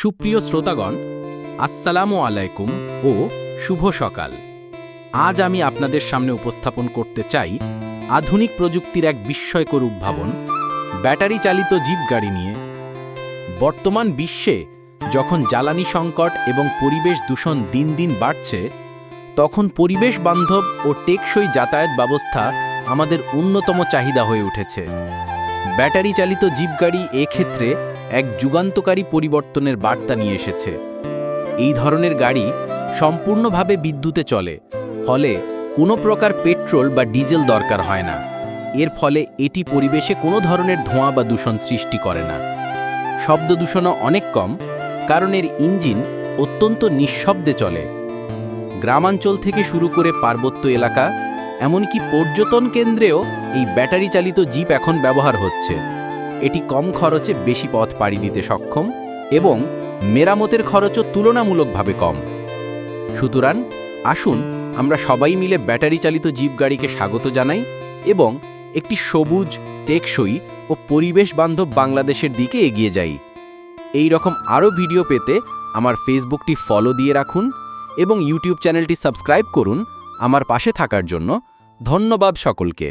সুপ্রিয় শ্রোতাগণ, আসসালামু আলাইকুম ও শুভ সকাল। আজ আমি আপনাদের সামনে উপস্থাপন করতে চাই আধুনিক প্রযুক্তির এক বিস্ময়কর উদ্ভাবন ব্যাটারি চালিত জিপ গাড়ি নিয়ে। বর্তমান বিশ্বে যখন জ্বালানি সংকট এবং পরিবেশ দূষণ দিন দিন বাড়ছে, তখন পরিবেশ বান্ধব ও টেকসই যাতায়াত ব্যবস্থা আমাদের অন্যতম চাহিদা হয়ে উঠেছে। ব্যাটারি চালিত জিপ গাড়ি এক্ষেত্রে এক যুগান্তকারী পরিবর্তনের বার্তা নিয়ে এসেছে। এই ধরনের গাড়ি সম্পূর্ণভাবে বিদ্যুতে চলে, ফলে কোনো প্রকার পেট্রোল বা ডিজেল দরকার হয় না। এর ফলে এটি পরিবেশে কোনো ধরনের ধোঁয়া বা দূষণ সৃষ্টি করে না। শব্দ দূষণও অনেক কম, কারণ এর ইঞ্জিন অত্যন্ত নিঃশব্দে চলে। গ্রামাঞ্চল থেকে শুরু করে পার্বত্য এলাকা, এমনকি পর্যটন কেন্দ্রেও এই ব্যাটারি চালিত জিপ এখন ব্যবহার হচ্ছে। এটি কম খরচে বেশি পথ পাড়ি দিতে সক্ষম এবং মেরামতের খরচও তুলনামূলকভাবে কম। সুতরাং আসুন আমরা সবাই মিলে ব্যাটারি চালিত জিপ গাড়িকে স্বাগত জানাই এবং একটি সবুজ, টেকসই ও পরিবেশ বান্ধব বাংলাদেশের দিকে এগিয়ে যাই। এই রকম আরও ভিডিও পেতে আমার ফেসবুকটি ফলো দিয়ে রাখুন এবং ইউটিউব চ্যানেলটি সাবস্ক্রাইব করুন আমার পাশে থাকার জন্য ধন্যবাদ সকলকে।